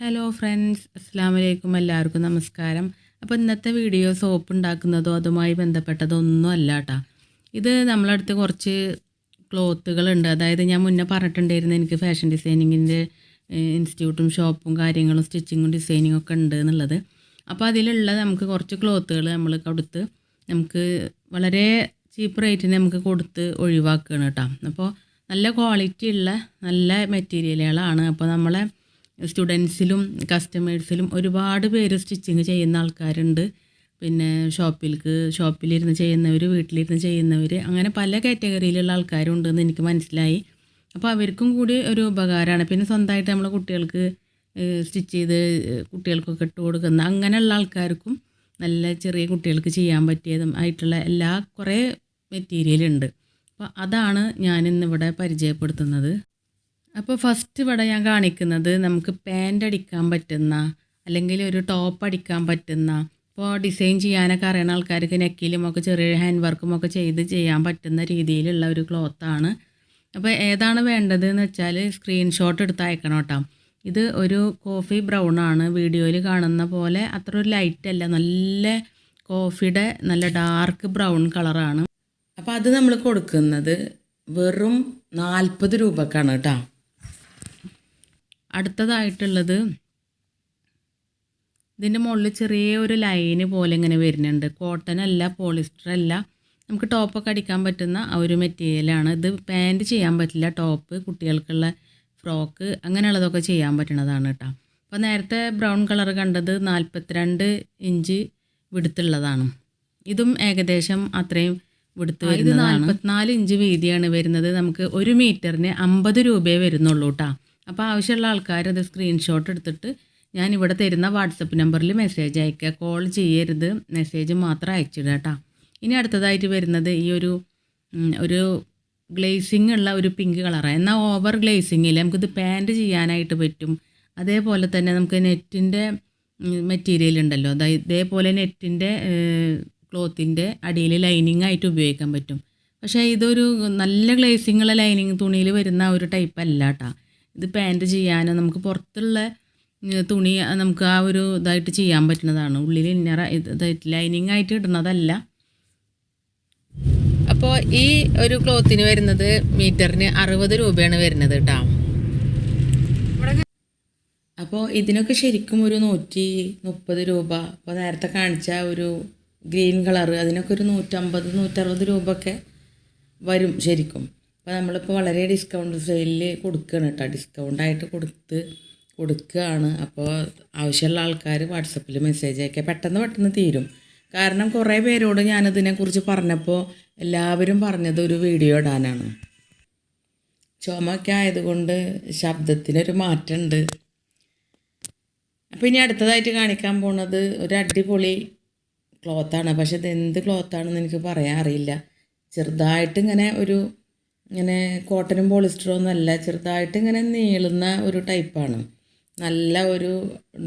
Hello friends അസ്സാം വലൈക്കും എല്ലാവർക്കും നമസ്കാരം. അപ്പോൾ ഇന്നത്തെ വീഡിയോ സോപ്പ് ഉണ്ടാക്കുന്നതോ അതുമായി ബന്ധപ്പെട്ടതോ ഒന്നും അല്ല കേട്ടോ ഇത് നമ്മളടുത്ത് കുറച്ച് ക്ലോത്തുകളുണ്ട് അതായത് ഞാൻ മുന്നേ പറഞ്ഞിട്ടുണ്ടായിരുന്നു എനിക്ക് ഫാഷൻ ഡിസൈനിങ്ങിന്റെ ഇൻസ്റ്റിറ്റ്യൂട്ടും ഷോപ്പും കാര്യങ്ങളും സ്റ്റിച്ചിങ്ങും ഡിസൈനിങ്ങും ഒക്കെ ഉണ്ട് എന്നുള്ളത്. അപ്പോൾ അതിലുള്ള നമുക്ക് കുറച്ച് ക്ലോത്തുകൾ നമ്മൾ കൊടുത്ത് നമുക്ക് വളരെ ചീപ്പ് റേറ്റിന് നമുക്ക് കൊടുത്ത് ഒഴിവാക്കുകയാണ് കേട്ടോ അപ്പോൾ നല്ല ക്വാളിറ്റി ഉള്ള നല്ല മെറ്റീരിയലുകളാണ് അപ്പോൾ നമ്മളെ സ്റ്റുഡൻസിലും കസ്റ്റമേഴ്സിലും ഒരുപാട് പേര് സ്റ്റിച്ചിങ് ചെയ്യുന്ന ആൾക്കാരുണ്ട്. പിന്നെ ഷോപ്പിലേക്ക് ഷോപ്പിലിരുന്ന് ചെയ്യുന്നവർ വീട്ടിലിരുന്ന് ചെയ്യുന്നവർ അങ്ങനെ പല കാറ്റഗറിയിലുള്ള ആൾക്കാരുണ്ടെന്ന് എനിക്ക് മനസ്സിലായി. അപ്പോൾ അവർക്കും കൂടി ഒരു ഉപകാരമാണ്. പിന്നെ സ്വന്തമായിട്ട് നമ്മളെ കുട്ടികൾക്ക് സ്റ്റിച്ച് ചെയ്ത് കുട്ടികൾക്കൊക്കെ ഇട്ട് കൊടുക്കുന്ന അങ്ങനെയുള്ള ആൾക്കാർക്കും നല്ല ചെറിയ കുട്ടികൾക്ക് ചെയ്യാൻ പറ്റിയതും ആയിട്ടുള്ള എല്ലാ കുറേ മെറ്റീരിയൽ ഉണ്ട്. അപ്പോൾ അതാണ് ഞാനിന്നിവിടെ പരിചയപ്പെടുത്തുന്നത്. അപ്പോൾ ഫസ്റ്റ് ഇവിടെ ഞാൻ കാണിക്കുന്നത് നമുക്ക് പാന്റ് അടിക്കാൻ പറ്റുന്ന അല്ലെങ്കിൽ ഒരു ടോപ്പ് അടിക്കാൻ പറ്റുന്ന ഇപ്പോൾ ഡിസൈൻ ചെയ്യാനൊക്കെ അറിയുന്ന ആൾക്കാർക്ക് നെക്കിലും ഒക്കെ ചെറിയ ഹാൻഡ് വർക്കും ഒക്കെ ചെയ്ത് ചെയ്യാൻ പറ്റുന്ന രീതിയിലുള്ള ഒരു ക്ലോത്താണ് അപ്പോൾ ഏതാണ് വേണ്ടത് എന്ന് വെച്ചാൽ സ്ക്രീൻഷോട്ട് എടുത്ത് അയക്കണം കേട്ടോ. ഇത് ഒരു കോഫി ബ്രൗൺ ആണ്. വീഡിയോയിൽ കാണുന്ന പോലെ അത്ര ഒരു ലൈറ്റ് അല്ല. നല്ല കോഫിയുടെ നല്ല ഡാർക്ക് ബ്രൗൺ കളറാണ് അപ്പോൾ അത് നമ്മൾ കൊടുക്കുന്നത് വെറും നാൽപ്പത് രൂപക്കാണ് കേട്ടോ. അടുത്തതായിട്ടുള്ളത് ഇതിന്റെ മുകളിൽ ചെറിയ ഒരു ലൈന് പോലെ ഇങ്ങനെ വരുന്നുണ്ട്. കോട്ടൺ അല്ല പോളിസ്റ്റർ അല്ല. നമുക്ക് ടോപ്പൊക്കെ അടിക്കാൻ പറ്റുന്ന ആ ഒരു മെറ്റീരിയലാണ് ഇത് പാന്റ് ചെയ്യാൻ പറ്റില്ല. ടോപ്പ് കുട്ടികൾക്കുള്ള ഫ്രോക്ക് അങ്ങനെയുള്ളതൊക്കെ ചെയ്യാൻ പറ്റുന്നതാണ് കേട്ടോ അപ്പോൾ നേരത്തെ ബ്രൗൺ കളർ കണ്ടത് നാൽപ്പത്തിരണ്ട് ഇഞ്ച് വിടുത്തുള്ളതാണ്. ഇതും ഏകദേശം അത്രയും വിടുത്ത് വരുന്നതാണ്. നാൽപ്പത്തിനാല് ഇഞ്ച് വീതിയാണ് വരുന്നത്. നമുക്ക് ഒരു മീറ്ററിന് അമ്പത് രൂപയെ വരുന്നുള്ളൂ കേട്ടോ അപ്പോൾ ആവശ്യമുള്ള ആൾക്കാർ അത് സ്ക്രീൻഷോട്ട് എടുത്തിട്ട് ഞാൻ ഇവിടെ തരുന്ന വാട്സപ്പ് നമ്പറിൽ മെസ്സേജ് അയക്കുക. കോൾ ചെയ്യരുത്. മെസ്സേജ് മാത്രം അയച്ചിടുക കേട്ടോ ഇനി അടുത്തതായിട്ട് വരുന്നത് ഈ ഒരു ഒരു ഗ്ലേസിംഗ് ഉള്ള ഒരു പിങ്ക് കളറാണ് എന്നാൽ ഓവർ ഗ്ലേസിങ്ങിൽ നമുക്കിത് പാന്റ് ചെയ്യാനായിട്ട് പറ്റും. അതേപോലെ തന്നെ നമുക്ക് നെറ്റിന്റെ മെറ്റീരിയൽ ഉണ്ടല്ലോ. അതായത് ഇതേപോലെ നെറ്റിന്റെ ക്ലോത്തിന്റെ അടിയിൽ ലൈനിങ് ആയിട്ട് ഉപയോഗിക്കാൻ പറ്റും. പക്ഷേ ഇതൊരു നല്ല ഗ്ലേസിങ്ങുള്ള ലൈനിങ് തുണിയിൽ വരുന്ന ഒരു ടൈപ്പ് അല്ല കേട്ടോ ഇത് പാന്റ് ചെയ്യാനോ നമുക്ക് പുറത്തുള്ള തുണി നമുക്ക് ആ ഒരു ഇതായിട്ട് ചെയ്യാൻ പറ്റുന്നതാണ്. ഉള്ളിൽ ഇന്നർ ഇതായിട്ട് ലൈനിങ് ആയിട്ട് ഇടുന്നതല്ല. അപ്പോൾ ഈ ഒരു ക്ലോത്തിന് വരുന്നത് മീറ്ററിന് അറുപത് രൂപയാണ് വരുന്നത് കേട്ടോ അപ്പോൾ ഇതിനൊക്കെ ശരിക്കും ഒരു നൂറ്റി മുപ്പത് രൂപ അപ്പോൾ നേരത്തെ കാണിച്ച ഒരു ഗ്രീൻ കളർ അതിനൊക്കെ ഒരു നൂറ്റമ്പത് നൂറ്ററുപത് രൂപ ഒക്കെ വരും ശരിക്കും. അപ്പോൾ നമ്മളിപ്പോൾ വളരെ ഡിസ്കൗണ്ട് സെയിലിൽ കൊടുക്കുകയാണ് കേട്ടോ ഡിസ്കൗണ്ടായിട്ട് കൊടുത്ത് കൊടുക്കുകയാണ് അപ്പോൾ ആവശ്യമുള്ള ആൾക്കാർ വാട്സപ്പിൽ മെസ്സേജ് അയക്കുക പെട്ടെന്ന് പെട്ടെന്ന് തീരും. കാരണം കുറേ പേരോട് ഞാനതിനെക്കുറിച്ച് പറഞ്ഞപ്പോൾ എല്ലാവരും പറഞ്ഞത് ഒരു വീഡിയോ ഇടാനാണ്. ചുമയൊക്കെ ആയതുകൊണ്ട് ശബ്ദത്തിനൊരു മാറ്റമുണ്ട് അപ്പോൾ ഇനി അടുത്തതായിട്ട് കാണിക്കാൻ പോണത് ഒരു അടിപൊളി ക്ലോത്താണ് പക്ഷെ ഇത് എന്ത് ക്ലോത്താണെന്ന് എനിക്ക് പറയാൻ അറിയില്ല. ചെറുതായിട്ട് ഇങ്ങനെ ഒരു ഇങ്ങനെ കോട്ടനും പോളിസ്റ്ററും ഒന്നല്ല ചെറുതായിട്ട് ഇങ്ങനെ നീളുന്ന ഒരു ടൈപ്പാണ് നല്ല ഒരു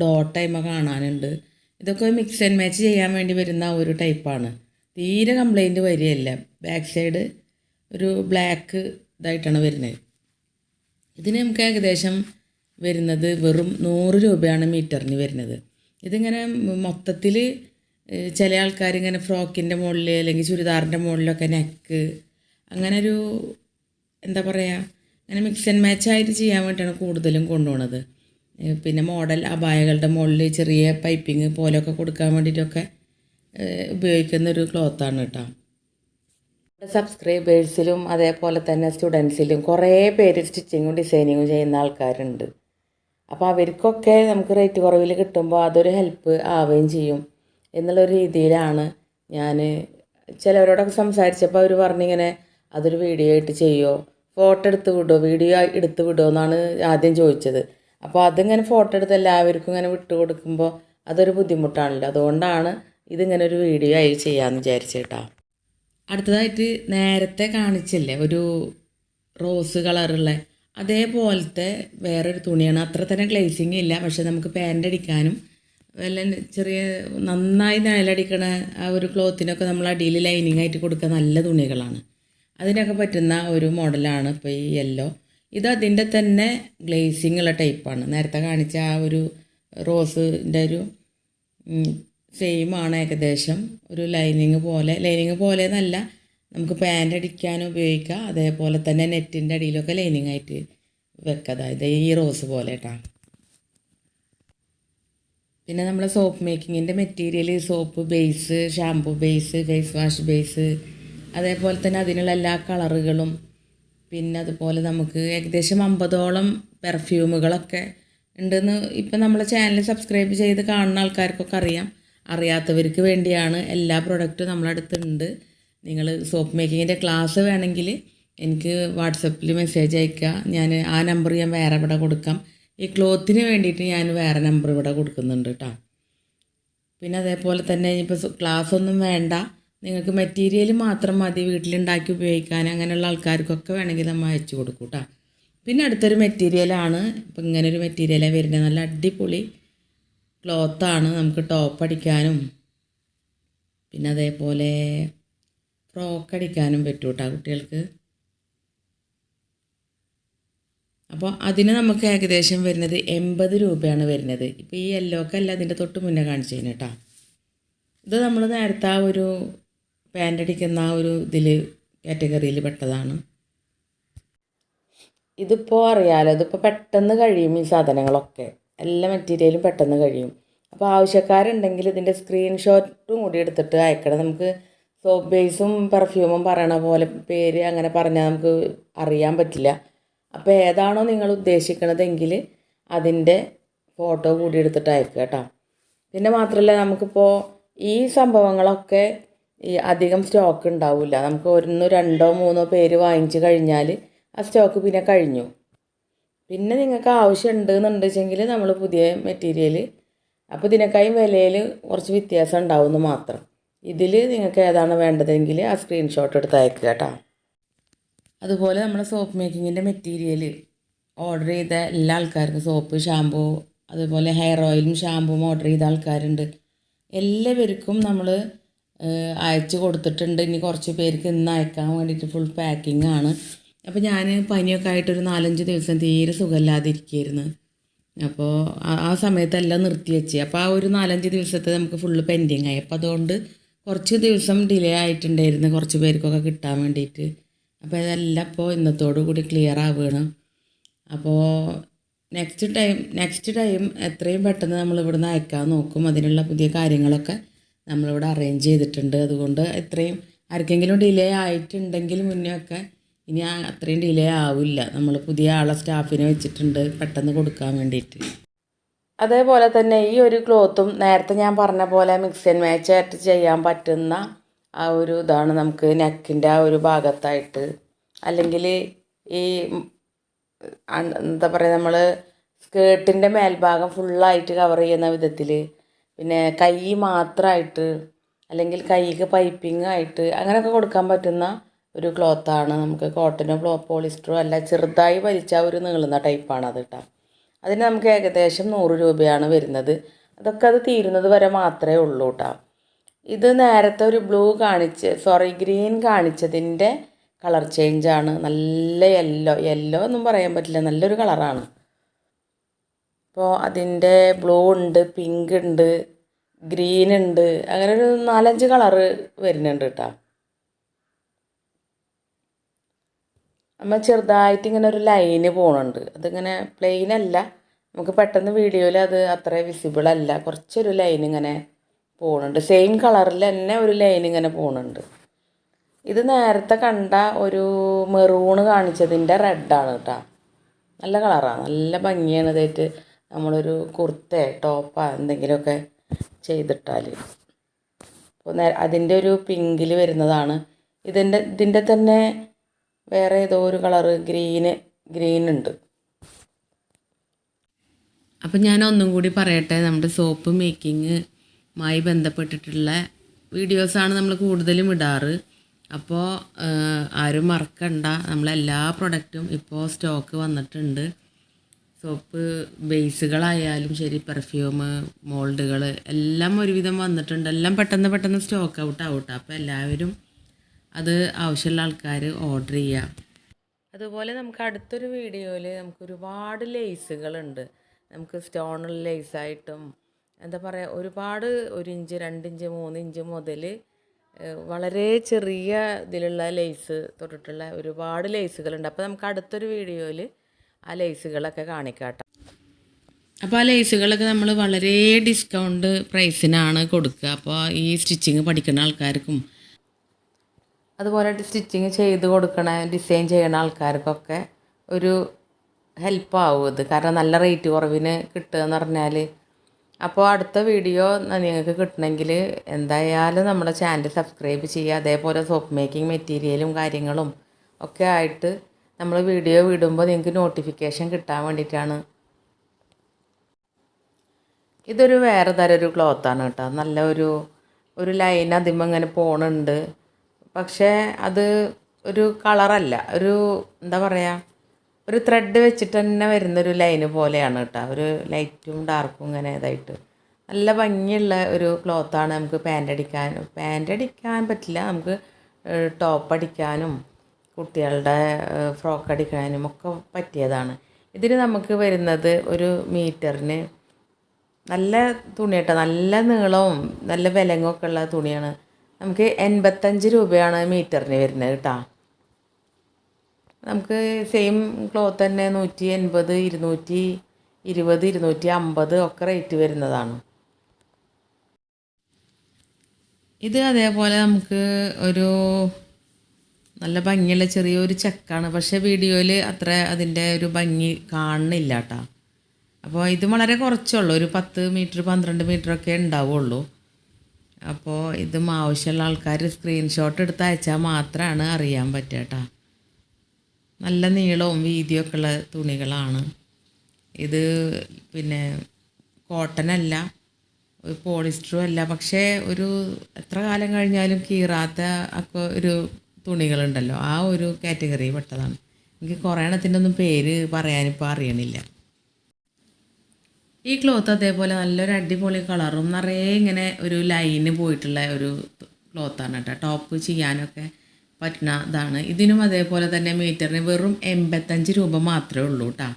ഡോട്ടൈമ കാണാനുണ്ട്. ഇതൊക്കെ മിക്സ് ആൻഡ് മാച്ച് ചെയ്യാൻ വേണ്ടി വരുന്ന ഒരു ടൈപ്പാണ് തീരെ കംപ്ലൈന്റ് വരികയല്ല. ബാക്ക് സൈഡ് ഒരു ബ്ലാക്ക് ഇതായിട്ടാണ് വരുന്നത്. ഇതിന് നമുക്ക് ഏകദേശം വരുന്നത് വെറും നൂറ് രൂപയാണ് മീറ്ററിന് വരുന്നത്. ഇതിങ്ങനെ മൊത്തത്തിൽ ചില ആൾക്കാർ ഇങ്ങനെ ഫ്രോക്കിന്റെ മുകളിൽ അല്ലെങ്കിൽ ചുരിദാറിന്റെ മുകളിലൊക്കെ നെക്ക് അങ്ങനെ ഒരു എന്താ പറയുക അങ്ങനെ മിക്സ് ആൻഡ് മാച്ച് ആയിട്ട് ചെയ്യാൻ വേണ്ടിയിട്ടാണ് കൂടുതലും കൊണ്ടുപോകുന്നത് പിന്നെ മോഡൽ അബായകളുടെ മുകളിൽ ചെറിയ പൈപ്പിങ് പോലെയൊക്കെ കൊടുക്കാൻ വേണ്ടിയിട്ടൊക്കെ ഉപയോഗിക്കുന്ന ഒരു ക്ലോത്താണ് കേട്ടോ സബ്സ്ക്രൈബേഴ്സിലും അതേപോലെ തന്നെ സ്റ്റുഡൻസിലും കുറേ പേര് സ്റ്റിച്ചിങ്ങും ഡിസൈനിങ്ങും ചെയ്യുന്ന ആൾക്കാരുണ്ട്. അപ്പോൾ അവർക്കൊക്കെ നമുക്ക് റേറ്റ് കുറവിൽ കിട്ടുമ്പോൾ അതൊരു ഹെൽപ്പ് ആവുകയും ചെയ്യും എന്നുള്ളൊരു രീതിയിലാണ് ഞാൻ ചിലവരോടൊക്കെ സംസാരിച്ചപ്പോൾ അവർ പറഞ്ഞിങ്ങനെ അതൊരു വീഡിയോ ആയിട്ട് ചെയ്യുമോ ഫോട്ടോ എടുത്ത് വിടുമോ വീഡിയോ എടുത്ത് വിടുമോ എന്നാണ് ആദ്യം ചോദിച്ചത്. അപ്പോൾ അതിങ്ങനെ ഫോട്ടോ എടുത്ത് എല്ലാവർക്കും ഇങ്ങനെ വിട്ടു കൊടുക്കുമ്പോൾ അതൊരു ബുദ്ധിമുട്ടാണല്ലോ. അതുകൊണ്ടാണ് ഇതിങ്ങനെ ഒരു വീഡിയോ ആയി ചെയ്യാമെന്ന് വിചാരിച്ചേട്ടാ അടുത്തതായിട്ട് നേരത്തെ കാണിച്ചില്ലേ? ഒരു റോസ് കളറുള്ള അതേപോലത്തെ വേറൊരു തുണിയാണ്. അത്ര തന്നെ ഗ്ലേസിങ് ഇല്ല. പക്ഷെ നമുക്ക് പാന്റ് അടിക്കാനും വല്ല ചെറിയ നന്നായി നിഴലടിക്കണ ആ ഒരു ക്ലോത്തിനൊക്കെ നമ്മൾ അടിയിൽ ലൈനിങ് ആയിട്ട് കൊടുക്കുക നല്ല തുണികളാണ്. അതിനൊക്കെ പറ്റുന്ന ഒരു മോഡലാണ് ഇപ്പോൾ ഈ യെല്ലോ ഇത് അതിന്റെ തന്നെ ഗ്ലേസിങ് ഉള്ള ടൈപ്പാണ് നേരത്തെ കാണിച്ച ആ ഒരു റോസിന്റെ ഒരു സെയിം ആണ് ഏകദേശം. ഒരു ലൈനിങ് പോലെ. ലൈനിങ് പോലെ എന്നല്ല നമുക്ക് പാന്റ് അടിക്കാനും ഉപയോഗിക്കാം. അതേപോലെ തന്നെ നെറ്റിന്റെ അടിയിലൊക്കെ ലൈനിങ് ആയിട്ട് വെക്കുക അതായത് ഈ റോസ് പോലെ കേട്ടോ പിന്നെ നമ്മൾ soap മേക്കിങ്ങിന്റെ material soap base shampoo base face wash base അതേപോലെ തന്നെ അതിനുള്ള എല്ലാ കളറുകളും പിന്നെ അതുപോലെ നമുക്ക് ഏകദേശം അമ്പതോളം പെർഫ്യൂമുകളൊക്കെ ഉണ്ടെന്ന് ഇപ്പം നമ്മളെ ചാനൽ സബ്സ്ക്രൈബ് ചെയ്ത് കാണുന്ന ആൾക്കാർക്കൊക്കെ അറിയാം. അറിയാത്തവർക്ക് വേണ്ടിയാണ് എല്ലാ പ്രൊഡക്റ്റും നമ്മളടുത്തുണ്ട് നിങ്ങൾ സോപ്പ് മേക്കിങ്ങിന്റെ ക്ലാസ് വേണമെങ്കിൽ എനിക്ക് വാട്സപ്പിൽ മെസ്സേജ് അയക്കുക ഞാൻ ആ നമ്പർ ഞാൻ വേറെ ഇവിടെ കൊടുക്കാം. ഈ ക്ലോത്തിന് വേണ്ടിയിട്ട് ഞാൻ വേറെ നമ്പർ ഇവിടെ കൊടുക്കുന്നുണ്ട് കേട്ടോ പിന്നെ അതേപോലെ തന്നെ ഇപ്പോൾ ക്ലാസ് ഒന്നും വേണ്ട. നിങ്ങൾക്ക് മെറ്റീരിയൽ മാത്രം മതി വീട്ടിലുണ്ടാക്കി ഉപയോഗിക്കാൻ. അങ്ങനെയുള്ള ആൾക്കാർക്കൊക്കെ വേണമെങ്കിൽ നമ്മൾ അയച്ചു കൊടുക്കും കേട്ടോ പിന്നെ അടുത്തൊരു മെറ്റീരിയലാണ് ഇപ്പം ഇങ്ങനെ ഒരു മെറ്റീരിയലാണ് വരുന്നത്. നല്ല അടിപൊളി ക്ലോത്താണ് നമുക്ക് ടോപ്പ് അടിക്കാനും പിന്നെ അതേപോലെ ഫ്രോക്ക് അടിക്കാനും പറ്റും കേട്ടോ കുട്ടികൾക്ക്. അപ്പോൾ അതിന് നമുക്ക് ഏകദേശം വരുന്നത് എൺപത് രൂപയാണ് വരുന്നത്. ഇപ്പോൾ ഈ യെല്ലോക്കല്ല അതിന്റെ തൊട്ട് മുന്നേ കാണിച്ചു കഴിഞ്ഞാൽ കേട്ടോ ഇത് നമ്മൾ നേരത്തെ ആ ഒരു പാന്റ് അടിക്കുന്ന ആ ഒരു ഇതിൽ കാറ്റഗറിയിൽ പെട്ടതാണ്. ഇതിപ്പോൾ അറിയാലോ ഇതിപ്പോൾ പെട്ടെന്ന് കഴിയും ഈ സാധനങ്ങളൊക്കെ. എല്ലാ മെറ്റീരിയലും പെട്ടെന്ന് കഴിയും. അപ്പോൾ ആവശ്യക്കാരുണ്ടെങ്കിൽ ഇതിന്റെ സ്ക്രീൻഷോട്ടും കൂടി എടുത്തിട്ട് അയക്കണം. നമുക്ക് സോപ്പ് ബേസും പെർഫ്യൂമും പറയണ പോലെ പേര് അങ്ങനെ പറഞ്ഞാൽ നമുക്ക് അറിയാൻ പറ്റില്ല. അപ്പോൾ ഏതാണോ നിങ്ങൾ ഉദ്ദേശിക്കണതെങ്കിൽ അതിന്റെ ഫോട്ടോ കൂടി എടുത്തിട്ട് അയക്കുക കേട്ടോ. പിന്നെ മാത്രമല്ല നമുക്കിപ്പോൾ ഈ സംഭവങ്ങളൊക്കെ ഈ അധികം സ്റ്റോക്ക് ഉണ്ടാവില്ല നമുക്ക് ഒന്നോ രണ്ടോ മൂന്നോ പേര് വാങ്ങിച്ച് കഴിഞ്ഞാൽ ആ സ്റ്റോക്ക് പിന്നെ കഴിഞ്ഞു. പിന്നെ നിങ്ങൾക്ക് ആവശ്യമുണ്ട് എന്നുണ്ടെങ്കിൽ നമ്മൾ പുതിയ മെറ്റീരിയൽ അപ്പോൾ ഇതിനേക്കായി വിലയിൽ കുറച്ച് വ്യത്യാസം ഉണ്ടാവുമെന്ന് മാത്രം. ഇതിൽ നിങ്ങൾക്ക് ഏതാണ് വേണ്ടതെങ്കിൽ ആ സ്ക്രീൻഷോട്ട് എടുത്ത് അയക്കുക കേട്ടോ. അതുപോലെ നമ്മൾ സോപ്പ് മേക്കിങ്ങിന്റെ മെറ്റീരിയൽ ഓർഡർ ചെയ്ത എല്ലാ ആൾക്കാർക്കും സോപ്പ് ഷാമ്പൂ അതുപോലെ ഹെയർ ഓയിലും ഷാമ്പുവും ഓർഡർ ചെയ്ത ആൾക്കാരുണ്ട്. എല്ലാവർക്കും നമ്മൾ അയച്ചു കൊടുത്തിട്ടുണ്ട്. ഇനി കുറച്ച് പേർക്ക് ഇന്ന് അയക്കാൻ വേണ്ടിയിട്ട് ഫുൾ പാക്കിംഗ് ആണ്. അപ്പോൾ ഞാൻ പനിയൊക്കെ ആയിട്ടൊരു നാലഞ്ച് ദിവസം തീരെ സുഖമില്ലാതിരിക്കുകയായിരുന്നു അപ്പോൾ ആ സമയത്തെല്ലാം നിർത്തി വെച്ച്. അപ്പോൾ ആ ഒരു നാലഞ്ച് ദിവസത്തെ നമുക്ക് ഫുള്ള് പെൻഡിങ് ആയി. അപ്പോൾ അതുകൊണ്ട് കുറച്ച് ദിവസം ഡിലേ ആയിട്ടുണ്ടായിരുന്നു കുറച്ച് പേർക്കൊക്കെ കിട്ടാൻ വേണ്ടിയിട്ട്. അപ്പോൾ ഇതെല്ലാം ഇപ്പോൾ ഇന്നത്തോടു കൂടി ക്ലിയർ ആവുകയാണ്. അപ്പോൾ നെക്സ്റ്റ് ടൈം നെക്സ്റ്റ് ടൈം എത്രയും പെട്ടെന്ന് നമ്മൾ ഇവിടുന്ന് അയക്കാൻ നോക്കും. അതിനുള്ള പുതിയ കാര്യങ്ങളൊക്കെ നമ്മളിവിടെ അറേഞ്ച് ചെയ്തിട്ടുണ്ട്. അതുകൊണ്ട് ഇത്രയും ആർക്കെങ്കിലും ഡിലേ ആയിട്ടുണ്ടെങ്കിൽ മുന്നേ ഒക്കെ ഇനി അത്രയും ഡിലേ ആവില്ല. നമ്മൾ പുതിയ ആളെ സ്റ്റാഫിനെ വെച്ചിട്ടുണ്ട്. പെട്ടെന്ന് കൊടുക്കാൻ വേണ്ടിയിട്ട്. അതേപോലെ തന്നെ ഈ ഒരു ക്ലോത്തും നേരത്തെ ഞാൻ പറഞ്ഞ പോലെ മിക്സ് ആൻഡ് മാച്ച് ആയിട്ട് ചെയ്യാൻ പറ്റുന്ന ആ ഒരു ഇതാണ് നമുക്ക് നെക്കിന്റെ ആ ഒരു ഭാഗത്തായിട്ട്. അല്ലെങ്കിൽ ഈ എന്താ പറയുക നമ്മൾ സ്കേർട്ടിന്റെ മേൽഭാഗം ഫുള്ളായിട്ട് കവർ ചെയ്യുന്ന വിധത്തിൽ പിന്നെ കൈ മാത്രമായിട്ട് അല്ലെങ്കിൽ കൈക്ക് പൈപ്പിംഗ് ആയിട്ട് അങ്ങനെയൊക്കെ കൊടുക്കാൻ പറ്റുന്ന ഒരു ക്ലോത്താണ് നമുക്ക് കോട്ടനോ പോളിസ്റ്ററോ അല്ല ചെറുതായി വലിച്ച ഒരു നീളുന്ന ടൈപ്പാണ് അത് കേട്ടോ അതിന് നമുക്ക് ഏകദേശം നൂറ് രൂപയാണ് വരുന്നത്. അതൊക്കെ അത് തീരുന്നത് വരെ മാത്രമേ ഉള്ളൂ കേട്ടോ ഇത് നേരത്തെ ഒരു ബ്ലൂ കാണിച്ച് സോറി ഗ്രീൻ കാണിച്ചതിന്റെ കളർ ചേഞ്ചാണ് നല്ല യെല്ലോ യെല്ലോ ഒന്നും പറയാൻ പറ്റില്ല. നല്ലൊരു കളറാണ് അപ്പോൾ അതിന്റെ ബ്ലൂ ഉണ്ട് പിങ്ക് ഉണ്ട് ഗ്രീൻ ഉണ്ട് അങ്ങനെ ഒരു നാലഞ്ച് കളറ് വരുന്നുണ്ട് കേട്ടോ നമ്മൾ ചെറുതായിട്ട് ഇങ്ങനെ ഒരു ലൈന് പോകുന്നുണ്ട് അതിങ്ങനെ പ്ലെയിൻ അല്ല. നമുക്ക് പെട്ടെന്ന് വീഡിയോയിൽ അത് അത്ര വിസിബിൾ അല്ല. കുറച്ചൊരു ലൈൻ ഇങ്ങനെ പോകുന്നുണ്ട് സെയിം കളറിൽ തന്നെ ഒരു ലൈൻ ഇങ്ങനെ പോകുന്നുണ്ട് ഇത് നേരത്തെ കണ്ട ഒരു മെറൂണ് കാണിച്ചതിന്റെ റെഡാണ് കേട്ടോ നല്ല കളറാണ് നല്ല ഭംഗിയാണ് ഇതായിട്ട്. നമ്മളൊരു കുർത്ത ടോപ്പോ എന്തെങ്കിലുമൊക്കെ ചെയ്തിട്ടാൽ അപ്പോൾ അതിന്റെ ഒരു പിങ്കിൽ വരുന്നതാണ്. ഇതിന്റെ ഇതിന്റെ തന്നെ വേറെ ഏതോ ഒരു കളറ് ഗ്രീന് ഗ്രീൻ ഉണ്ട് അപ്പം ഞാൻ ഒന്നും കൂടി പറയട്ടെ നമ്മുടെ സോപ്പ് മേക്കിങ്ങുമായി ബന്ധപ്പെട്ടിട്ടുള്ള വീഡിയോസാണ് നമ്മൾ കൂടുതലും ഇടാറ്. അപ്പോൾ ആരും മറക്കണ്ട. നമ്മളെല്ലാ പ്രൊഡക്റ്റും ഇപ്പോൾ സ്റ്റോക്ക് വന്നിട്ടുണ്ട്. സോപ്പ് ബേസുകളായാലും ശരി പെർഫ്യൂം മോൾഡുകൾ എല്ലാം ഒരുവിധം വന്നിട്ടുണ്ട്. എല്ലാം പെട്ടെന്ന് പെട്ടെന്ന് സ്റ്റോക്ക് ഔട്ട് ആവട്ടെ. അപ്പോൾ എല്ലാവരും അത് ആവശ്യമുള്ള ആൾക്കാർ ഓർഡർ ചെയ്യുക അതുപോലെ നമുക്ക് അടുത്തൊരു വീഡിയോയിൽ നമുക്ക് ഒരുപാട് ലേസുകളുണ്ട് നമുക്ക് സ്റ്റോണുള്ള ലേസായിട്ടും എന്താ പറയുക ഒരുപാട് ഒരു ഇഞ്ച് രണ്ട് ഇഞ്ച് മൂന്ന് ഇഞ്ച് മുതൽ വളരെ ചെറിയ ഇതിലുള്ള ലേസ് തൊട്ടിട്ടുള്ള ഒരുപാട് ലേസുകളുണ്ട് അപ്പോൾ നമുക്ക് അടുത്തൊരു വീഡിയോയിൽ ആ ലേസുകളൊക്കെ കാണിക്കാട്ടോ. അപ്പോൾ ആ ലേസുകളൊക്കെ നമ്മൾ വളരെ ഡിസ്കൗണ്ട് പ്രൈസിനാണ് കൊടുക്കുക. അപ്പോൾ ഈ സ്റ്റിച്ചിങ് പഠിക്കുന്ന ആൾക്കാർക്കും അതുപോലെ സ്റ്റിച്ചിങ് ചെയ്ത് കൊടുക്കണ ഡിസൈൻ ചെയ്യണ ആൾക്കാർക്കൊക്കെ ഒരു ഹെൽപ്പാവും ഇത്. കാരണം നല്ല റേറ്റ് കുറവിന് കിട്ടുക എന്ന് പറഞ്ഞാൽ അപ്പോൾ അടുത്ത വീഡിയോ നിങ്ങൾക്ക് കിട്ടണമെങ്കിൽ എന്തായാലും നമ്മുടെ ചാനൽ സബ്സ്ക്രൈബ് ചെയ്യുക. അതേപോലെ സോപ്പ് മേക്കിംഗ് മെറ്റീരിയലും കാര്യങ്ങളും ഒക്കെ ആയിട്ട് നമ്മൾ വീഡിയോ വിടുമ്പോൾ നിങ്ങൾക്ക് നോട്ടിഫിക്കേഷൻ കിട്ടാൻ വേണ്ടിയിട്ടാണ് ഇതൊരു വേറെ തരം ഒരു ക്ലോത്താണ് കേട്ടോ. നല്ല ഒരു ഒരു ലൈൻ അതിമ്മ ഇങ്ങനെ പോണുണ്ട്. പക്ഷേ അത് ഒരു കളറല്ല ഒരു എന്താ പറയുക ഒരു ത്രെഡ് വെച്ചിട്ട് തന്നെ വരുന്നൊരു ലൈന് പോലെയാണ് കേട്ടോ. ഒരു ലൈറ്റും ഡാർക്കും ഇങ്ങനെ ഇതായിട്ട്. നല്ല ഭംഗിയുള്ള ഒരു ക്ലോത്താണ് നമുക്ക് പാന്റ് അടിക്കാൻ പാന്റ് അടിക്കാൻ പറ്റില്ല. നമുക്ക് ടോപ്പ് അടിക്കാനും കുട്ടികളുടെ ഫ്രോക്ക് അടിക്കാനും ഒക്കെ പറ്റിയതാണ്. ഇതിന് നമുക്ക് വരുന്നത് ഒരു മീറ്ററിന് നല്ല തുണി കേട്ടോ. നല്ല നീളവും നല്ല വിലങ്ങൊക്കെ ഉള്ള തുണിയാണ്. നമുക്ക് എൺപത്തഞ്ച് രൂപയാണ് മീറ്ററിന് വരുന്നത് കേട്ടോ. നമുക്ക് സെയിം ക്ലോത്ത് തന്നെ നൂറ്റി എൺപത് ഇരുന്നൂറ്റി ഇരുപത് ഇരുന്നൂറ്റി അമ്പത് ഒക്കെ റേറ്റ് വരുന്നതാണ്. ഇത് അതേപോലെ നമുക്ക് ഒരു നല്ല ഭംഗിയുള്ള ചെറിയൊരു ചെക്കാണ്. പക്ഷേ വീഡിയോയിൽ അത്ര അതിന്റെ ഒരു ഭംഗി കാണുന്നില്ല കേട്ടോ അപ്പോൾ ഇത് വളരെ കുറച്ചുള്ളൂ. ഒരു പത്ത് മീറ്റർ പന്ത്രണ്ട് മീറ്റർ ഒക്കെ ഉണ്ടാവുള്ളൂ. അപ്പോൾ ഇതും ആവശ്യമുള്ള ആൾക്കാർ സ്ക്രീൻഷോട്ട് എടുത്ത് അയച്ചാൽ മാത്രമാണ് അറിയാൻ പറ്റുക നല്ല നീളവും വീതിയൊക്കെ ഉള്ള തുണികളാണ്. ഇത് പിന്നെ കോട്ടൺ അല്ല ഒരു പോളിസ്റ്ററും അല്ല. പക്ഷേ ഒരു എത്ര കാലം കഴിഞ്ഞാലും കീറാത്ത ഒക്കെ ഒരു തുണികളുണ്ടല്ലോ. ആ ഒരു കാറ്റഗറി പെട്ടതാണ്. എനിക്ക് കുറേ എണ്ണത്തിന്റെ ഒന്നും പേര് പറയാനിപ്പോൾ അറിയണില്ല. ഈ ക്ലോത്ത് അതേപോലെ നല്ലൊരു അടിപൊളി കളറും നിറയെ ഇങ്ങനെ ഒരു ലൈന് പോയിട്ടുള്ള ഒരു ക്ലോത്താണ് കേട്ടോ. ടോപ്പ് ചെയ്യാനൊക്കെ പറ്റുന്ന ഇതാണ്. ഇതിനും അതേപോലെ തന്നെ മീറ്ററിന് വെറും എൺപത്തഞ്ച് രൂപ മാത്രമേ ഉള്ളൂ കേട്ടോ.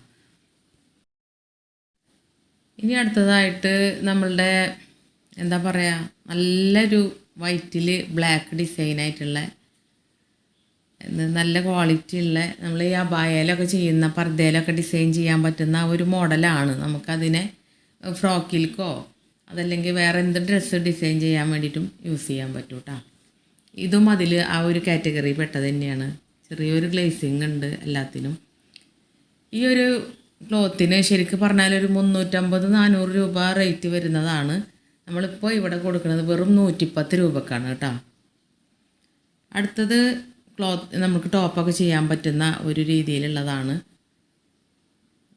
ഇനി അടുത്തതായിട്ട് നമ്മളുടെ എന്താ പറയുക നല്ലൊരു വൈറ്റിൽ ബ്ലാക്ക് ഡിസൈനായിട്ടുള്ള നല്ല ക്വാളിറ്റി ഉള്ള നമ്മൾ ഈ അബായയിലൊക്കെ ചെയ്യുന്ന പർദ്ദയിലൊക്കെ ഡിസൈൻ ചെയ്യാൻ പറ്റുന്ന ഒരു മോഡലാണ് നമുക്കതിനെ ഫ്രോക്കിൽക്കോ അതല്ലെങ്കിൽ വേറെ എന്ത് ഡ്രസ്സ് ഡിസൈൻ ചെയ്യാൻ വേണ്ടിയിട്ടും യൂസ് ചെയ്യാൻ പറ്റും കേട്ടോ ഇതും അതിൽ ആ ഒരു കാറ്റഗറി പെട്ടത് തന്നെയാണ്. ചെറിയൊരു ഗ്ലേസിങ് ഉണ്ട് എല്ലാത്തിനും. ഈ ഒരു ക്ലോത്തിന് ശരിക്കും പറഞ്ഞാൽ ഒരു മുന്നൂറ്റമ്പത് നാനൂറ് രൂപ റേറ്റ് വരുന്നതാണ്. നമ്മളിപ്പോൾ ഇവിടെ കൊടുക്കുന്നത് വെറും നൂറ്റിപ്പത്ത് രൂപക്കാണ് കേട്ടോ അടുത്തത് ക്ലോത്ത് നമുക്ക് ടോപ്പൊക്കെ ചെയ്യാൻ പറ്റുന്ന ഒരു രീതിയിലുള്ളതാണ്.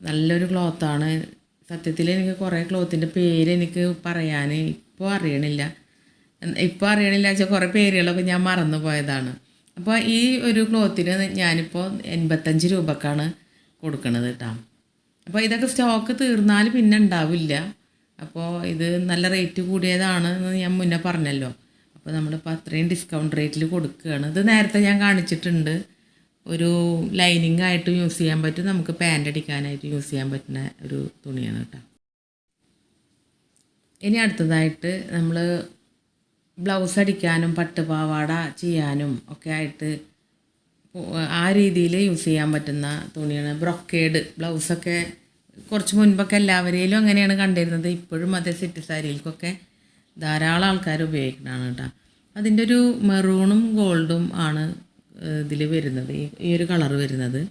നല്ലൊരു ക്ലോത്താണ്. സത്യത്തിൽ എനിക്ക് കുറേ ക്ലോത്തിന്റെ പേര് എനിക്ക് പറയാൻ ഇപ്പോൾ അറിയണില്ല. ഇപ്പോൾ അറിയണില്ല വെച്ചാൽ കുറേ പേരുകളൊക്കെ ഞാൻ മറന്നു പോയതാണ്. അപ്പോൾ ഈ ഒരു ക്ലോത്തിന് ഞാനിപ്പോൾ എൺപത്തഞ്ച് രൂപക്കാണ് കൊടുക്കുന്നത് കേട്ടോ അപ്പോൾ ഇതൊക്കെ സ്റ്റോക്ക് തീർന്നാൽ പിന്നെ ഉണ്ടാവില്ല. അപ്പോൾ ഇത് നല്ല റേറ്റ് കൂടിയതാണ് എന്ന് ഞാൻ മുന്നേ പറഞ്ഞല്ലോ. അപ്പോൾ നമ്മളിപ്പോൾ അത്രയും ഡിസ്കൗണ്ട് റേറ്റിൽ കൊടുക്കുകയാണ് ഇത് നേരത്തെ ഞാൻ കാണിച്ചിട്ടുണ്ട്. ഒരു ലൈനിങ് ആയിട്ട് യൂസ് ചെയ്യാൻ പറ്റും. നമുക്ക് പാന്റ് അടിക്കാനായിട്ട് യൂസ് ചെയ്യാൻ പറ്റുന്ന ഒരു തുണിയാണ് കേട്ടോ. ഇനി അടുത്തതായിട്ട് നമ്മൾ ബ്ലൗസ് അടിക്കാനും പട്ടുപാവാട ചെയ്യാനും ഒക്കെ ആയിട്ട് ആ രീതിയിൽ യൂസ് ചെയ്യാൻ പറ്റുന്ന തുണിയാണ്. ബ്രൊക്കേഡ് ബ്ലൗസൊക്കെ കുറച്ച് മുൻപൊക്കെ എല്ലാവരെയും അങ്ങനെയാണ് കണ്ടിരുന്നത്. ഇപ്പോഴും അതേ സെറ്റ് സാരിയിൽക്കൊക്കെ ധാരാളം ആൾക്കാർ ഉപയോഗിക്കുന്നതാണ് കേട്ടോ. അതിന്റെ ഒരു മെറൂണും ഗോൾഡും ആണ് ഇതിൽ വരുന്നത്. ഈ ഒരു കളർ വരുന്നത്.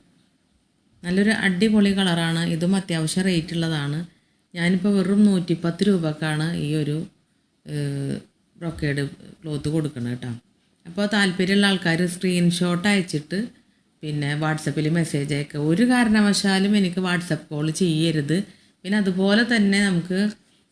നല്ലൊരു അടിപൊളി കളറാണ്. ഇതും അത്യാവശ്യം റേറ്റ് ഉള്ളതാണ്. ഞാനിപ്പോൾ വെറും നൂറ്റിപ്പത്ത് രൂപക്കാണ് ഈ ഒരു ബ്രൊക്കേഡ് ക്ലോത്ത് കൊടുക്കുന്നത് കേട്ടോ. അപ്പോൾ താല്പര്യമുള്ള ആൾക്കാർ സ്ക്രീൻഷോട്ട് അയച്ചിട്ട് പിന്നെ വാട്സപ്പിൽ മെസ്സേജ് അയക്കുക ഒരു കാരണവശാലും എനിക്ക് വാട്സപ്പ് കോൾ ചെയ്യരുത്. പിന്നെ അതുപോലെ തന്നെ നമുക്ക്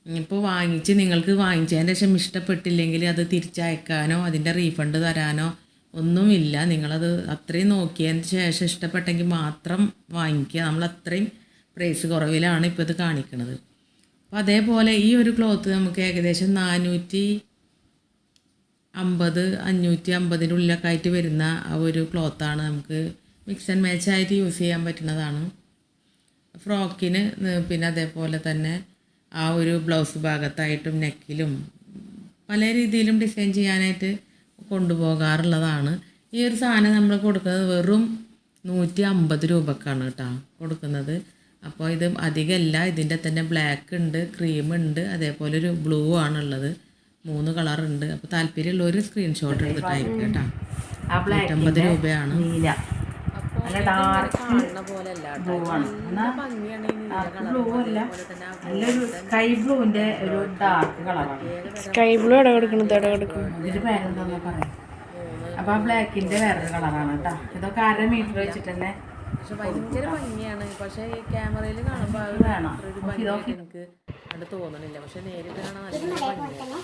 ഇപ്പോൾ വാങ്ങിച്ച് നിങ്ങൾക്ക് വാങ്ങിച്ചതിന് ശേഷം ഇഷ്ടപ്പെട്ടില്ലെങ്കിൽ അത് തിരിച്ചയക്കാനോ അതിന്റെ റീഫണ്ട് തരാനോ ഒന്നുമില്ല. നിങ്ങളത് അത്രയും നോക്കിയതിന് ശേഷം ഇഷ്ടപ്പെട്ടെങ്കിൽ മാത്രം വാങ്ങിക്കുക. നമ്മൾ അത്രയും പ്രൈസ് കുറവിലാണ് ഇപ്പോൾ ഇത് കാണിക്കുന്നത് അപ്പോൾ അതേപോലെ ഈ ഒരു ക്ലോത്ത് നമുക്ക് ഏകദേശം നാനൂറ്റി അമ്പത് അഞ്ഞൂറ്റി അമ്പതിന്റെ ഉള്ളിലൊക്കെ ആയിട്ട് വരുന്ന ആ ഒരു ക്ലോത്താണ് നമുക്ക് മിക്സ് ആൻഡ് മാച്ച് ആയിട്ട് യൂസ് ചെയ്യാൻ പറ്റുന്നതാണ്. ഫ്രോക്കിന് പിന്നെ അതേപോലെ തന്നെ ആ ഒരു ബ്ലൗസ് ഭാഗത്തായിട്ടും നെക്കിലും പല രീതിയിലും ഡിസൈൻ ചെയ്യാനായിട്ട് കൊണ്ടുപോകാറുള്ളതാണ്. ഈ ഒരു സാധനം നമ്മൾ കൊടുക്കുന്നത് വെറും നൂറ്റി അമ്പത് രൂപക്കാണ് കേട്ടോ കൊടുക്കുന്നത്. അപ്പോൾ ഇത് അധികമല്ല ഇതിന്റെ തന്നെ ബ്ലാക്ക് ഉണ്ട് ക്രീം ഉണ്ട് അതേപോലെ ഒരു ബ്ലൂ ആണുള്ളത്. മൂന്ന് കളറുണ്ട് അപ്പോൾ താല്പര്യമുള്ള ഒരു സ്ക്രീൻഷോട്ട് എടുത്തിട്ട് കേട്ടോ. നൂറ്റമ്പത് രൂപയാണ്. നീല. നല്ല ഡാർക്ക് ബ്ലൂ ആണ്. എന്നാ ബ്ലൂ അല്ല. നല്ലൊരു സ്കൈ ബ്ലൂവിന്റെ ഒരു ഡാർക്ക് കളറാണ് സ്കൈ ബ്ലൂ എവിടെ കൊടുക്കുന്നത് എവിടെ കൊടുക്കും ഇതിന്റെ പേരെന്താന്ന് പറയാം അപ്പൊ ആ ബ്ലാക്കിന്റെ വേറൊരു കളറാണ് കേട്ടോ. ഇതൊക്കെ അര മീറ്റർ വെച്ചിട്ട് തന്നെ പക്ഷെ ഭയങ്കര ഭംഗിയാണ്. പക്ഷേ ഈ ക്യാമറയിൽ കാണുമ്പോൾ ആ ഒരു ഭംഗിയായിട്ട് എനിക്ക് അവിടെ തോന്നണില്ല. പക്ഷെ നേരിട്ട് കാണാൻ നല്ല ഭംഗിയാണ്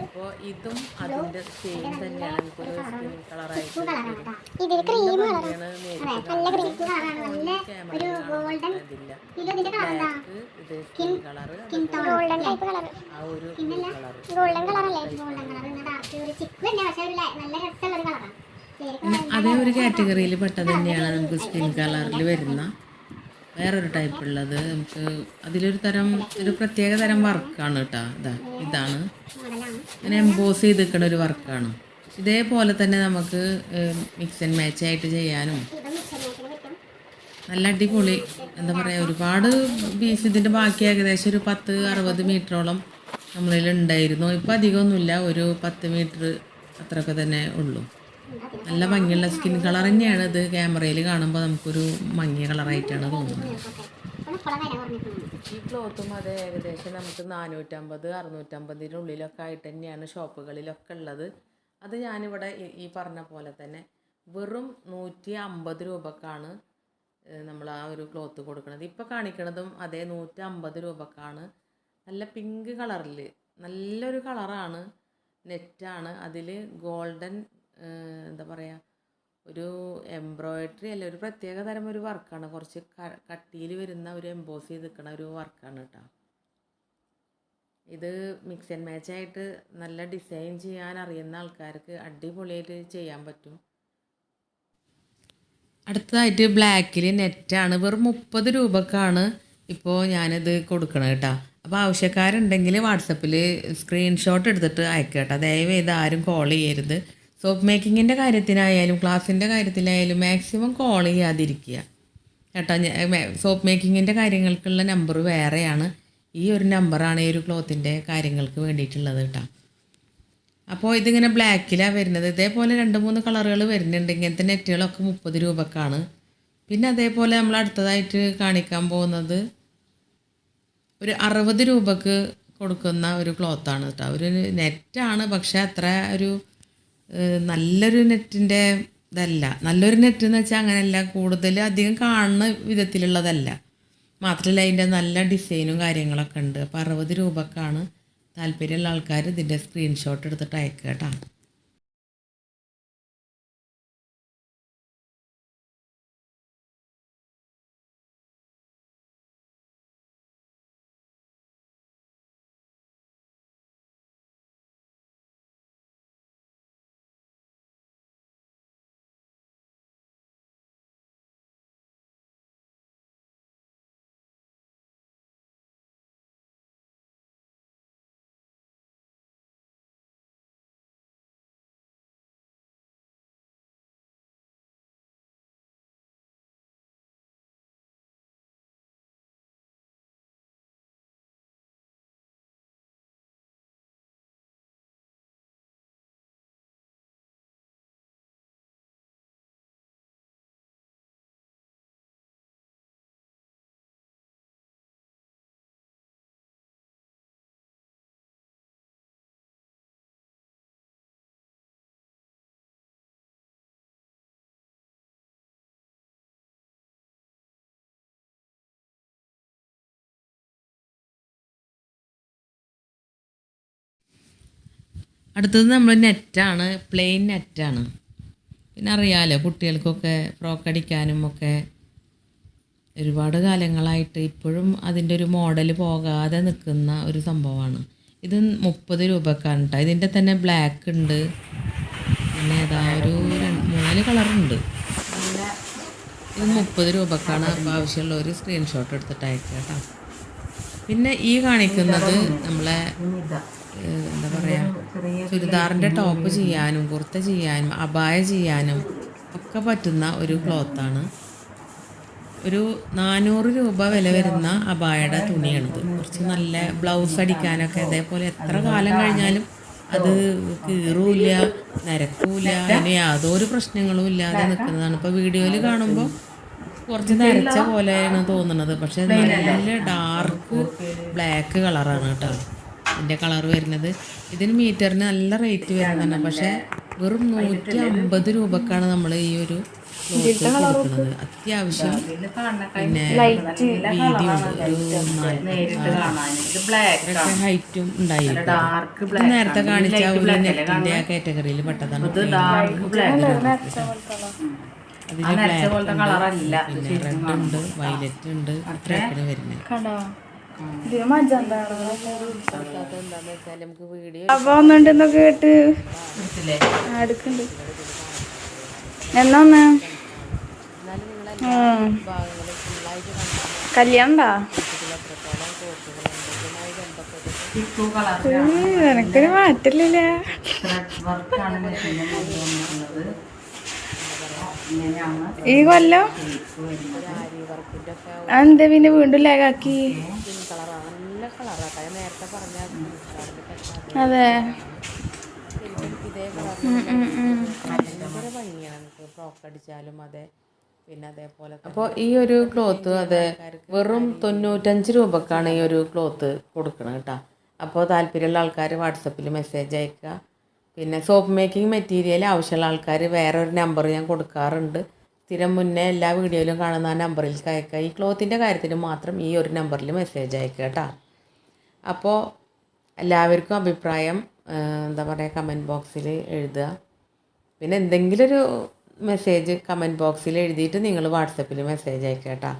അപ്പോൾ ഇതും അതിന്റെ സെയിം തന്നെയാണ്. എനിക്കൊരു സ്കിൻ കളറായിട്ട് ഭംഗിയാണ് നേരിട്ട് നല്ല ക്രീം കളറാണ്. നല്ല ക്യാമറയിൽ ഗോൾഡൻ ഇതില്ല എന്താ ഇത് skin colour golden type colour ആ ഒരു കളർ ഗോൾഡൻ കളറല്ലേ? ഗോൾഡൻ കളർ നല്ല രസമുള്ള ഒരു കളറാണ് അതേ ഒരു കാറ്റഗറിയിൽ പെട്ടത് തന്നെയാണ് നമുക്ക് സ്കിൻ കളറിൽ വരുന്ന വേറൊരു ടൈപ്പ് ഉള്ളത്. നമുക്ക് അതിലൊരു തരം ഒരു പ്രത്യേക തരം വർക്കാണ് കേട്ടോ. ഇതാ ഇതാണ്. ഇങ്ങനെ എംബോസ് ചെയ്ത് നിൽക്കുന്ന ഒരു വർക്കാണ്. ഇതേപോലെ തന്നെ നമുക്ക് മിക്സ് ആൻഡ് മാച്ച് ആയിട്ട് ചെയ്യാനും നല്ല അടിപൊളി എന്താ പറയുക ഒരുപാട് പീസ് ഇതിന്റെ ബാക്കി ഏകദേശം ഒരു പത്ത് അറുപത് മീറ്ററോളം നമ്മളിൽ ഉണ്ടായിരുന്നു. ഇപ്പോൾ അധികമൊന്നുമില്ല ഒരു പത്ത് മീറ്റർ അത്രയൊക്കെ തന്നെ ഉള്ളൂ. നല്ല ഭംഗിയുള്ള സ്കിൻ കളർ തന്നെയാണ് ഇത് ക്യാമറയിൽ കാണുമ്പോൾ നമുക്കൊരു മങ്ങിയ കളറായിട്ടാണ് തോന്നുന്നത്. ഈ ക്ലോത്തും അത് ഏകദേശം നമുക്ക് നാനൂറ്റമ്പത് അറുന്നൂറ്റമ്പതിന്റെ ഉള്ളിലൊക്കെ ആയിട്ട് തന്നെയാണ് ഷോപ്പുകളിലൊക്കെ ഉള്ളത്. അത് ഞാനിവിടെ ഈ- പറഞ്ഞ പോലെ തന്നെ വെറും നൂറ്റി അമ്പത് രൂപക്കാണ് നമ്മൾ ആ ഒരു ക്ലോത്ത് കൊടുക്കുന്നത്. ഇപ്പോൾ കാണിക്കണതും അതേ നൂറ്റി അമ്പത് രൂപക്കാണ്. നല്ല പിങ്ക് കളറിൽ നല്ലൊരു കളറാണ് നെറ്റാണ് അതിൽ ഗോൾഡൻ എന്താ പറയുക ഒരു എംബ്രോയിഡറി അല്ല ഒരു പ്രത്യേക തരം ഒരു വർക്കാണ്. കുറച്ച് കട്ടിയിൽ വരുന്ന ഒരു എംബോസ് ചെയ്ത് നിൽക്കുന്ന ഒരു വർക്കാണ് കേട്ടോ ഇത് മിക്സ് ആൻഡ് മാച്ച് ആയിട്ട് നല്ല ഡിസൈൻ ചെയ്യാൻ അറിയുന്ന ആൾക്കാർക്ക് അടിപൊളിയായിട്ട് ചെയ്യാൻ പറ്റും. അടുത്തതായിട്ട് ബ്ലാക്കിൽ നെറ്റാണ് വെറും മുപ്പത് രൂപക്കാണ് ഇപ്പോൾ ഞാനിത് കൊടുക്കണം കേട്ടോ അപ്പോൾ ആവശ്യക്കാരുണ്ടെങ്കിൽ വാട്സപ്പിൽ സ്ക്രീൻഷോട്ട് എടുത്തിട്ട് അയക്കാം കേട്ടോ ദയവ് ചെയ്ത് ആരും കോൾ ചെയ്യരുത്. സോപ്പ് മേക്കിങ്ങിന്റെ കാര്യത്തിനായാലും ക്ലാസ്സിന്റെ കാര്യത്തിലായാലും മാക്സിമം കോൾ ചെയ്യാതിരിക്കുക. കേട്ടോ? സോപ്പ് മേക്കിങ്ങിന്റെ കാര്യങ്ങൾക്കുള്ള നമ്പർ വേറെയാണ്. ഈ ഒരു നമ്പറാണ് ഈ ഒരു ക്ലോത്തിന്റെ കാര്യങ്ങൾക്ക് വേണ്ടിയിട്ടുള്ളത് കേട്ടോ. അപ്പോൾ ഇതിങ്ങനെ ബ്ലാക്കിലാണ് വരുന്നത്. ഇതേപോലെ രണ്ട് മൂന്ന് കളറുകൾ വരുന്നുണ്ട്. ഇങ്ങനത്തെ നെറ്റുകളൊക്കെ മുപ്പത് രൂപക്കാണ്. പിന്നെ അതേപോലെ നമ്മൾ അടുത്തതായിട്ട് കാണിക്കാൻ പോകുന്നത് ഒരു അറുപത് രൂപക്ക് കൊടുക്കുന്ന ഒരു ക്ലോത്താണ് കേട്ടോ. ഒരു നെറ്റാണ് പക്ഷേ അത്ര ഒരു നല്ലൊരു നെറ്റിന്റെ ഇതല്ല. നല്ലൊരു നെറ്റ് എന്ന് വെച്ചാൽ അങ്ങനെയല്ല കൂടുതൽ അധികം കാണുന്ന വിധത്തിലുള്ളതല്ല. മാത്രമല്ല അതിന്റെ നല്ല ഡിസൈനും കാര്യങ്ങളൊക്കെ ഉണ്ട്. അപ്പോൾ അറുപത് രൂപക്കാണ് താല്പര്യമുള്ള ആൾക്കാർ ഇതിന്റെ സ്ക്രീൻഷോട്ട് എടുത്തിട്ട് അയക്കുക കേട്ടോ. അടുത്തത് നമ്മൾ നെറ്റാണ് പ്ലെയിൻ നെറ്റാണ്. പിന്നെ അറിയാമല്ലോ കുട്ടികൾക്കൊക്കെ ഫ്രോക്ക് അടിക്കാനും ഒക്കെ ഒരുപാട് കാലങ്ങളായിട്ട് ഇപ്പോഴും അതിന്റെ ഒരു മോഡൽ പോകാതെ നിൽക്കുന്ന ഒരു സംഭവമാണ്. ഇത് മുപ്പത് രൂപക്കാണ് കേട്ടോ ഇതിന്റെ തന്നെ ബ്ലാക്ക് ഉണ്ട്. പിന്നെ ഏതാ ഒരു മൂന്നാൽ കളറുണ്ട് ഇത് മുപ്പത് രൂപക്കാണ്. അപ്പോൾ ആവശ്യമുള്ള ഒരു സ്ക്രീൻഷോട്ട് എടുത്തിട്ട് കേട്ടോ പിന്നെ ഈ കാണിക്കുന്നത് നമ്മളെ എന്താ പറയുക ചുരിദാറിന്റെ ടോപ്പ് ചെയ്യാനും കുർത്ത ചെയ്യാനും അബായ ചെയ്യാനും ഒക്കെ പറ്റുന്ന ഒരു ക്ലോത്താണ് ഒരു നാനൂറ് രൂപ വില വരുന്ന അബായയുടെ തുണിയാണിത്. കുറച്ച് നല്ല ബ്ലൗസ് അടിക്കാനൊക്കെ അതേപോലെ എത്ര കാലം കഴിഞ്ഞാലും അത് കീറൂല നരക്കൂല അതിന് യാതൊരു പ്രശ്നങ്ങളും ഇല്ലാതെ നിൽക്കുന്നതാണ്. ഇപ്പോൾ വീഡിയോയിൽ കാണുമ്പോൾ കുറച്ച് നരച്ച പോലെയാണ് തോന്നുന്നത് പക്ഷേ നല്ല ഡാർക്ക് ബ്ലാക്ക് കളറാണ് കേട്ടോ. ഇതിന്റെ കളർ വരുന്നത്. ഇതിന് മീറ്ററിന് നല്ല റേറ്റ് വരുന്നതാണ്. പക്ഷേ വെറും നൂറ്റി അമ്പത് രൂപക്കാണ് നമ്മൾ ഈ ഒരു കൊടുക്കുന്നത്. അത്യാവശ്യം പിന്നെ വീതിയുണ്ട് ഒരു ഹൈറ്റും ഉണ്ടായിരിക്കും ഇത് നേരത്തെ കാണിച്ച ഒരു നെറ്റിന്റെ ആ കാറ്റഗറിയിൽ പെട്ടതാണ് ഡാർക്ക് ബ്ലാക്ക് അതിൽ പിന്നെ റെഡ് ഉണ്ട് വയലറ്റ് ഉണ്ട് അത്രയൊക്കെ വരുന്നത്. അപ്പൊ ഒന്നുണ്ടെന്നൊക്കെ കേട്ട് എടുത്തില്ലേ ആ, എടുക്കണ്ട് എന്നാ ഒന്ന് ആ. കല്യാണ്ടാ എനക്കൊരു മാറ്റില്ലേ ത്രെഡ് വർക്കാണ് മെഷീനിൽ കൊണ്ടുവന്നിട്ടുള്ളത് ഇങ്ങനെയാണ് ഈ കൊല്ലം? എന്താ പിന്നെ വീണ്ടും ലാഗാക്കി അതെ. അപ്പൊ അതെ പിന്നെ അതേപോലെ ഈ ഒരു ക്ലോത്ത് അതെ വെറും തൊണ്ണൂറ്റഞ്ച് രൂപക്കാണ് ഈ ഒരു ക്ലോത്ത് കൊടുക്കണം കേട്ടോ. അപ്പോൾ താല്പര്യമുള്ള ആൾക്കാർ വാട്സപ്പിൽ മെസ്സേജ് അയക്കുക പിന്നെ സോപ്പ് മേക്കിംഗ് മെറ്റീരിയൽ ആവശ്യമുള്ള ആൾക്കാർ വേറെ ഒരു നമ്പർ ഞാൻ കൊടുക്കാറുണ്ട്. സ്ഥിരം മുന്നേ എല്ലാ വീഡിയോയിലും കാണുന്ന ആ നമ്പറിലേക്ക് അയക്കുക ഈ ക്ലോത്തിന്റെ കാര്യത്തിന് മാത്രം ഈ ഒരു നമ്പറിൽ മെസ്സേജ് അയക്കുക കേട്ടോ. അപ്പോൾ എല്ലാവർക്കും അഭിപ്രായം എന്താ പറയുക കമന്റ് ബോക്സിൽ എഴുതുക. പിന്നെ എന്തെങ്കിലും ഒരു മെസ്സേജ് കമന്റ് ബോക്സിൽ എഴുതിയിട്ട് നിങ്ങൾ വാട്സപ്പിൽ മെസ്സേജ് അയക്കുക കേട്ടോ.